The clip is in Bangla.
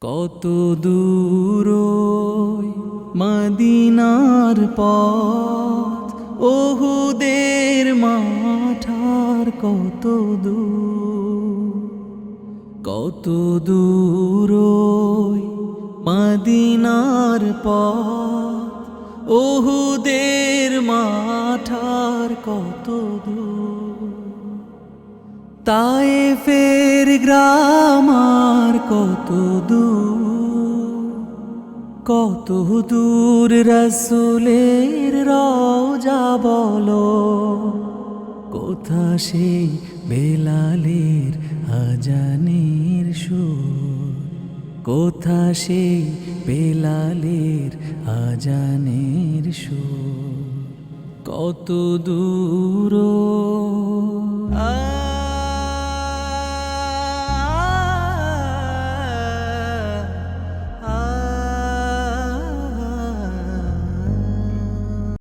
কত দূর মদিনার পথ, ওহুদের মাঠার কত দূর কত দূর মদিনার পথ, ওহুদের মাঠার কত দূর। তাই ফের গ্রামার কত দূর কত দূর রসুলের রওজা বলো। কোথা সেই বেলালের আজানের সুর? কোথা সেই বেলালের আজানের সুর? কত দূর